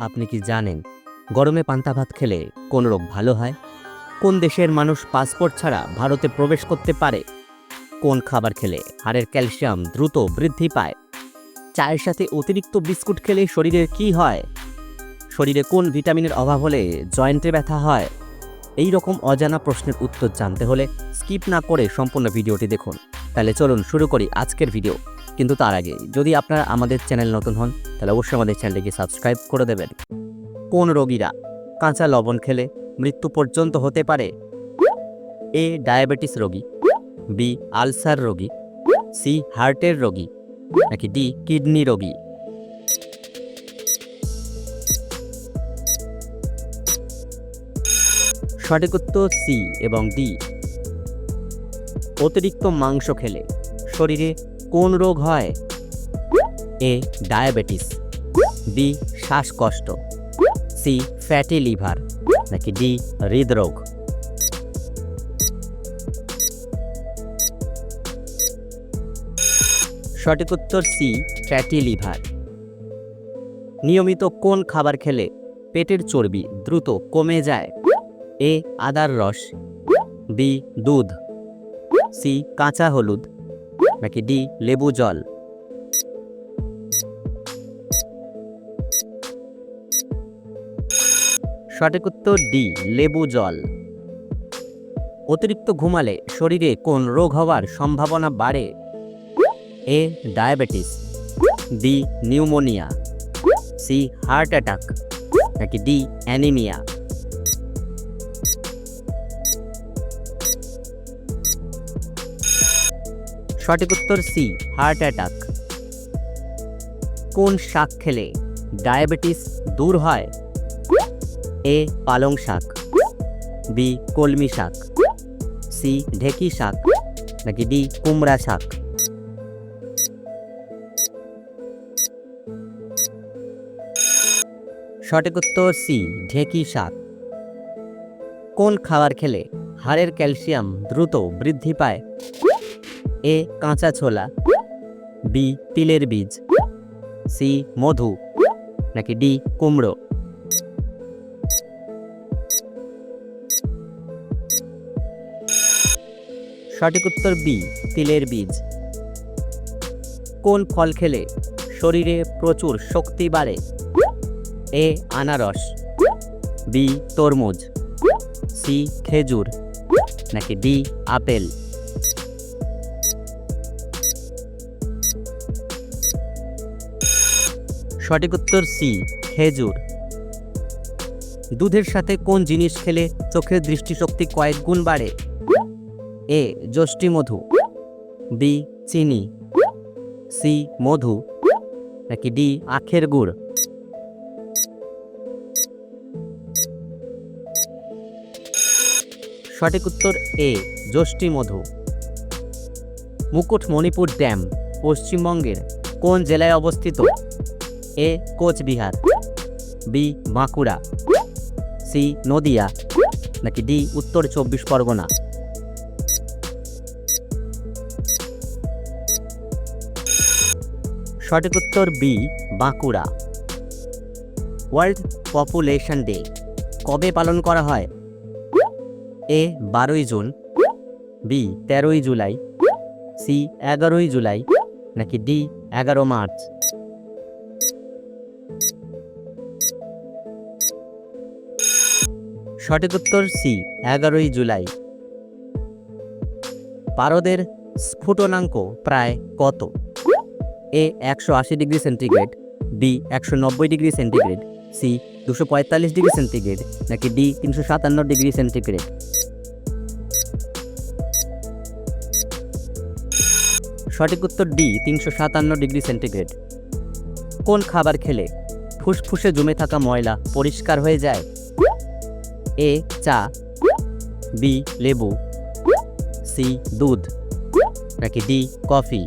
আপনি কি জানেন, গরমে পান্তা ভাত খেলে কোন রোগ ভালো হয়? কোন দেশের মানুষ পাসপোর্ট ছাড়া ভারতে প্রবেশ করতে পারে? কোন খাবার খেলে হাড়ের ক্যালসিয়াম দ্রুত বৃদ্ধি পায়? চায়ের সাথে অতিরিক্ত বিস্কুট খেলে শরীরের কি হয়? শরীরে কোন ভিটামিনের অভাব হলে জয়েন্টে ব্যথা হয়? এই রকম অজানা প্রশ্নের উত্তর জানতে হলে স্কিপ না করে সম্পূর্ণ ভিডিওটি দেখুন। তাহলে চলুন শুরু করি আজকের ভিডিও। কিন্তু তার আগে, যদি আপনারা আমাদের চ্যানেল নতুন হন, তাহলে অবশ্যই আমাদের চ্যানেলটিকে সাবস্ক্রাইব করে দেবেন। কোন রোগীরা কাঁচা লবণ খেলে মৃত্যু পর্যন্ত হতে পারে? এ, ডায়াবেটিস রোগী, বি, আলসার রোগী, সি, হার্টের রোগী, নাকি ডি, কিডনি রোগী? সঠিক উত্তর সি এবং ডি। অতিরিক্ত মাংস খেলে শরীরে কোন রোগ হয়? এ, ডায়াবেটিস, বি, শ্বাসকষ্ট, সি, ফ্যাটি লিভার, নাকি ডি, হৃদরোগ। সঠিক উত্তর সি, ফ্যাটি লিভার। নিয়মিত কোন খাবার খেলে পেটের চর্বি দ্রুত কমে যায়? এ, আদার রস, বি, দুধ, সি, কাঁচা হলুদ নাকি ডি, লেবু জল? সঠিক উত্তর ডি, লেবু জল। অতিরিক্ত ঘুমালে শরীরে কোন রোগ হওয়ার সম্ভাবনা বাড়ে? A, diabetes, B, pneumonia, C, heart attack, নাকি ডি, অ্যানিমিয়া? সঠিক উত্তর সি হার্ট অ্যাটাক কোন শাক খেলে ডায়াবেটিস দূর হয়? এ পালং শাক। বি কলমি শাক। সি ঢেকি শাক। নাকি ডি কুমড়া শাক। সঠিক উত্তর সি ঢেকি শাক। কোন খাবার খেলে হাড়ের ক্যালসিয়াম দ্রুত বৃদ্ধি পায়? এ কাঁচা ছোলা, বি তিলের বীজ, সি মধু, নাকি ডি কুমড়ো। সঠিক উত্তর বি, তিলের বীজ। কোন ফল খেলে শরীরে প্রচুর শক্তি বাড়ে? এ আনারস, বি তরমুজ, সি খেজুর, নাকি ডি আপেল? সঠিক উত্তর সি, খেজুর। দুধের সাথে কোন জিনিস খেলে চোখের দৃষ্টিশক্তি কয়েক গুণ বাড়ে? এ যষ্টি মধু। বি, চিনি। সি, মধু। নাকি ডি, আখের গুড়। সঠিক উত্তর এ যষ্টি মধু। মুকুটমণিপুর ড্যাম, পশ্চিমবঙ্গের কোন জেলায় অবস্থিত? A Coochbehar, B Bankura, C Nadia, নাকি ডি উত্তর চব্বিশ পরগনা? সঠিক উত্তর B, Bankura. World population day, কবে পালন করা হয়? এ বারোই জুন, বি তেরোই জুলাই, সি এগারোই জুলাই, নাকি ডি এগারো মার্চ? সঠিক উত্তর সি, এগারোই জুলাই। পারদের স্ফুটনাঙ্ক প্রায় কত? এ, একশো আশি ডিগ্রি সেন্টিগ্রেড, বি, একশো নব্বই ডিগ্রি সেন্টিগ্রেড, সি, দুশো পঁয়তাল্লিশ ডিগ্রি সেন্টিগ্রেড, নাকি ডি, তিনশো সাতান্ন ডিগ্রি সেন্টিগ্রেড? সঠিক উত্তর ডি, তিনশো সাতান্ন ডিগ্রি সেন্টিগ্রেড। কোন খাবার খেলে ফুসফুসে জমে থাকা ময়লা পরিষ্কার হয়ে যায়? এ চা। বি লেবু। সি দুধ। নাকি ডি কফি।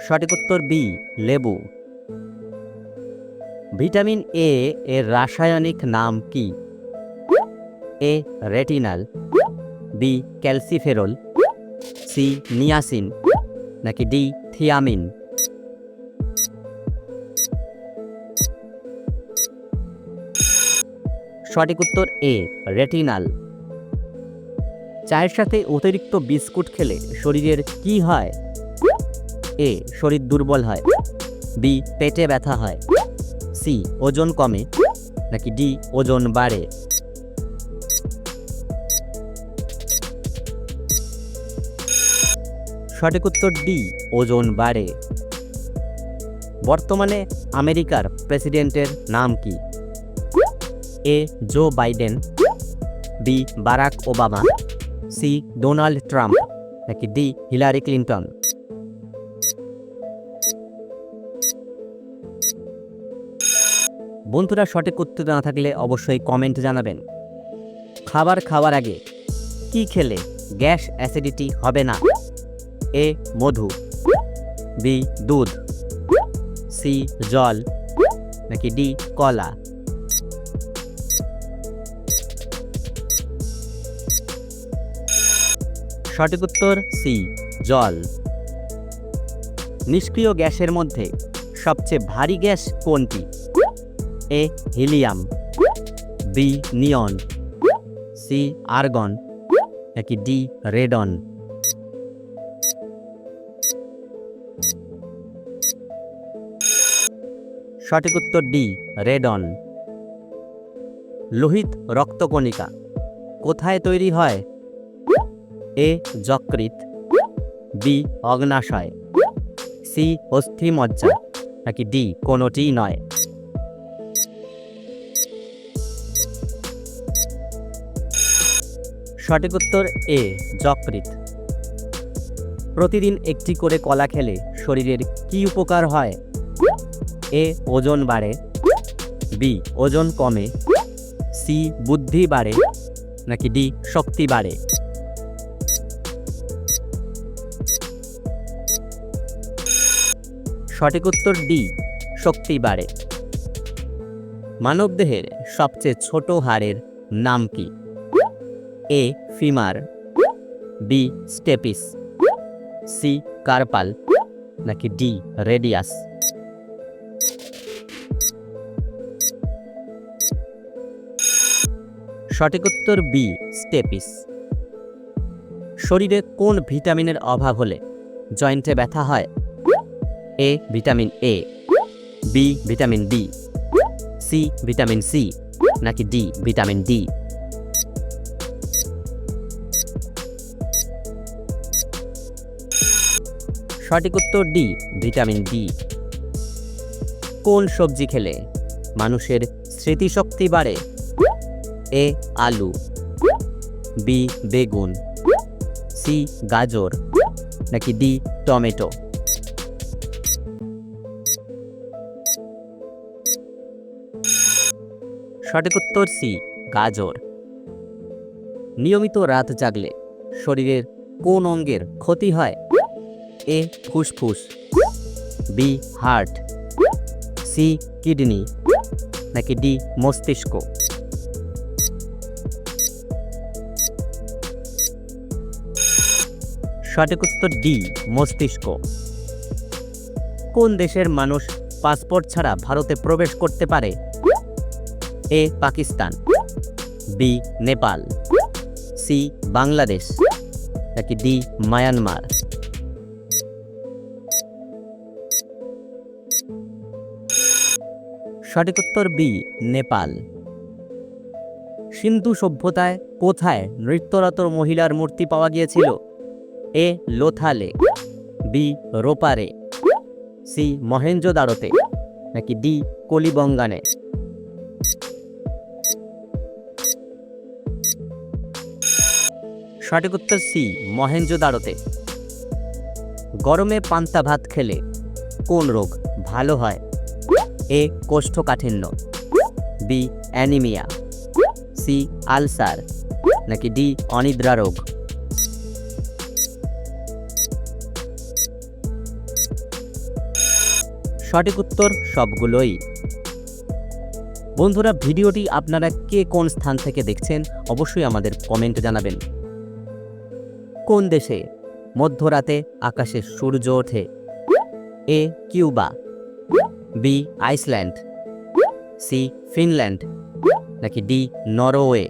সঠিক উত্তর বি, লেবু। ভিটামিন এ এর রাসায়নিক নাম কি? A, retinal. B, calciferol. C, niacin. নাকি ডি, থিয়ামিন। সঠিক উত্তর এ, রেটিনাল। চায়ের সাথে অতিরিক্ত বিস্কুট খেলে শরীরের কি হয়? এ, শরীর দুর্বল হয়। বি, পেটে ব্যথা হয়। সি, ওজন কমে। নাকি ডি, ওজন বাড়ে। সঠিক উত্তর ডি, ওজন বাড়ে। বর্তমানে আমেরিকার প্রেসিডেন্টের নাম কি? A Joe Biden, B Barack Obama, C Donald Trump, নাকি ডি হিলারি ক্লিন্টন? বন্ধুরা, সঠিক উত্তর না থাকলে অবশ্যই কমেন্ট জানাবেন। খাবার খাওয়ার আগে কি খেলে গ্যাস অ্যাসিডিটি হবে না? এ মধু, বি দুধ, সি জল, নাকি ডি কলা? সঠিক উত্তর সি, জল। নিষ্ক্রিয় গ্যাসের মধ্যে সবচেয়ে ভারী গ্যাস কোনটি? A, helium. B, neon. C, argon. নাকি ডি, রেডন। সঠিক উত্তর ডি, রেডন। লোহিত রক্তকণিকা। কোথায় তৈরি হয়? এ যকৃত বি অগ্নাশয়, সি অস্থিমজ্জা, নাকি ডি কোনোটিই নয়। সঠিক উত্তর এ যকৃত প্রতিদিন একটি করে কলা খেলে শরীরের কি উপকার হয়? এ, ওজন বাড়ে। বি, ওজন কমে। সি, বুদ্ধি বাড়ে। নাকি ডি, শক্তি বাড়ে। সঠিক উত্তর ডি, শক্তি বাড়ে। মানবদেহের সবচেয়ে ছোট হাড়ের নাম কি? A, femur, B, stapes, C, carpal, নাকি ডি, রেডিয়াস। সঠিক উত্তর বি, স্টেপিস। শরীরে কোন ভিটামিনের অভাব হলে জয়েন্টে ব্যথা হয়? A vitamin A B vitamin B C vitamin C নাকি ডি ভিটামিন ডি সঠিক উত্তর ডি ভিটামিন ডি কোন সবজি খেলে মানুষের স্মৃতিশক্তি বাড়ে? এ আলু. বি বেগুন. সি গাজর. নাকি ডি টমেটো? সঠিক উত্তর সি, গাজর। নিয়মিত রাত জাগলে শরীরের কোন অঙ্গের ক্ষতি হয়? এ, ফুসফুস। B, heart. C, kidney. নাকি ডি, মস্তিষ্ক। সঠিক উত্তর ডি, মস্তিষ্ক। কোন দেশের মানুষ পাসপোর্ট ছাড়া ভারতে প্রবেশ করতে পারে? A Pakistan, B Nepal, C Bangladesh, নাকি ডি মায়ানমার? সঠিক উত্তর বি, নেপাল। সিন্ধু সভ্যতায় কোথায় নৃত্যরত মহিলার মূর্তি পাওয়া গিয়েছিল? এ লোথালে, বি রোপারে, সি মহেঞ্জোদারোতে নাকি ডি কলিবঙ্গানে? সঠিক উত্তর সি মহেঞ্জোদারোতে গরমে পান্তা ভাত খেলে কোন রোগ ভালো হয়? এ, কোষ্ঠকাঠিন্য। B, anaemia. C, ulcer. নাকি ডি, অনিদ্রা রোগ? সঠিক উত্তর সবগুলোই। বন্ধুরা, ভিডিওটি আপনারা কে কোন স্থান থেকে দেখছেন, অবশ্যই আমাদের কমেন্ট জানাবেন। কোন দেশে? মধ্যরাতে আকাশে সূর্য ওঠে। A, Cuba. B, Iceland. C, Finland. নাকি ডি, নরওয়ে।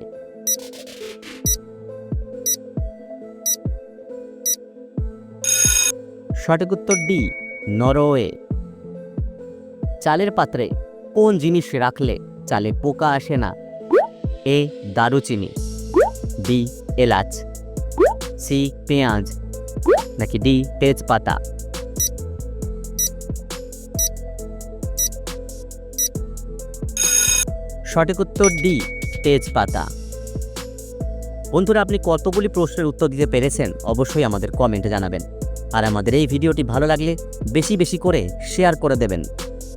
সঠিক উত্তর ডি, নরওয়ে। চালের পাত্রে কোন জিনিস রাখলে চালে পোকা আসে না? এ, দারুচিনি। বি, এলাচ। সি পেঁয়াজ, নাকি ডি তেজপাতা। সঠিক উত্তর ডি, তেজপাতা। বন্ধুরা, আপনি কতগুলি প্রশ্নের উত্তর দিতে পেরেছেন অবশ্যই আমাদের কমেন্টে জানাবেন। আর আমাদের এই ভিডিওটি ভালো লাগলে বেশি বেশি করে শেয়ার করে দেবেন।